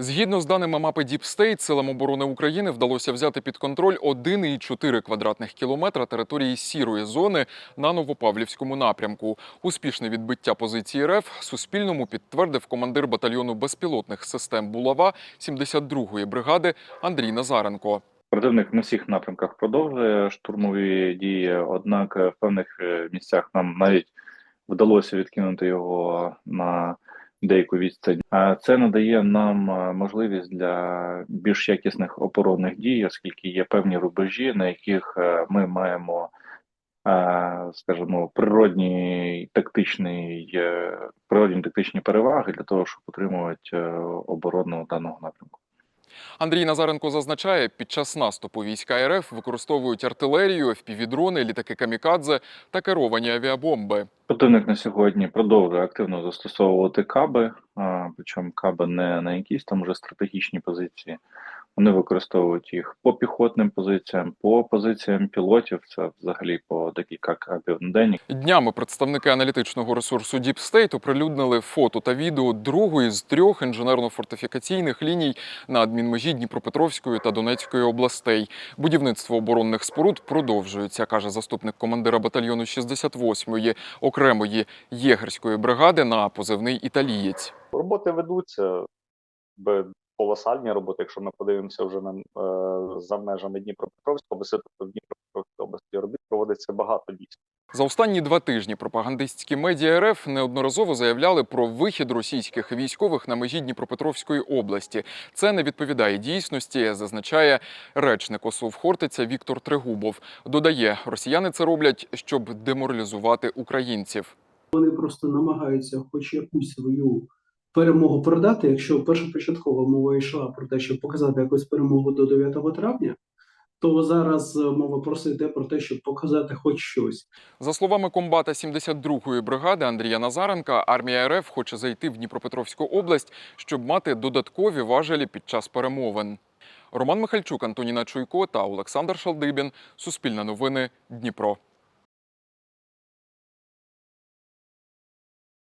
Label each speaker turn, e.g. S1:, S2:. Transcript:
S1: Згідно з даними мапи State, силам оборони України вдалося взяти під контроль 1,4 квадратних кілометра території сірої зони на Новопавлівському напрямку. Успішне відбиття позиції РФ Суспільному підтвердив командир батальйону безпілотних систем Булава 72-ї бригади Андрій Назаренко.
S2: Противник на всіх напрямках продовжує штурмові дії, однак в певних е, місцях нам навіть вдалося відкинути його на деяку відстань. А це надає нам можливість для більш якісних оборонних дій, оскільки є певні рубежі, на яких е, ми маємо, скажімо, природні тактичний е, природні тактичні переваги для того, щоб утримувати е, оборону даного напрямку.
S1: Андрій Назаренко зазначає, під час наступу війська РФ використовують артилерію, FPV-дрони, літаки камікадзе та керовані авіабомби.
S2: Противник на сьогодні продовжує активно застосовувати каби, причому каби не на якісь там вже стратегічні позиції. Вони використовують їх по піхотним позиціям, по позиціям пілотів. Це взагалі по декілька кабів на день.
S1: Днями представники аналітичного ресурсу Deep State оприлюднили фото та відео другої з трьох інженерно-фортифікаційних ліній на адмінмежі Дніпропетровської та Донецької областей. Будівництво оборонних споруд продовжується, каже заступник командира батальйону 68-ї окремої єгерської бригади на позивний італієць.
S3: Роботи ведуться б- колосальні роботи. Якщо ми подивимося вже на е, за межами Дніпропетровської області, тобто в Дніпропетровській області робіт проводиться багато дійсно.
S1: За останні два тижні пропагандистські медіа РФ неодноразово заявляли про вихід російських військових на межі Дніпропетровської області. Це не відповідає дійсності, зазначає речник ОСУВ Хортиця Віктор Трегубов. Додає, росіяни це роблять, щоб деморалізувати українців.
S4: Вони просто намагаються хоч якусь свою перемогу продати. Якщо першопочаткова мова йшла про те, щоб показати якусь перемогу до 9 травня, то зараз е, мова просто йде про те, щоб показати хоч щось.
S1: За словами комбата 72-ї бригади Андрія Назаренка, армія РФ хоче зайти в Дніпропетровську область, щоб мати додаткові важелі під час перемовин. Роман Михальчук, Антоніна Чуйко та Олександр Шалдибін. Суспільне новини. Дніпро.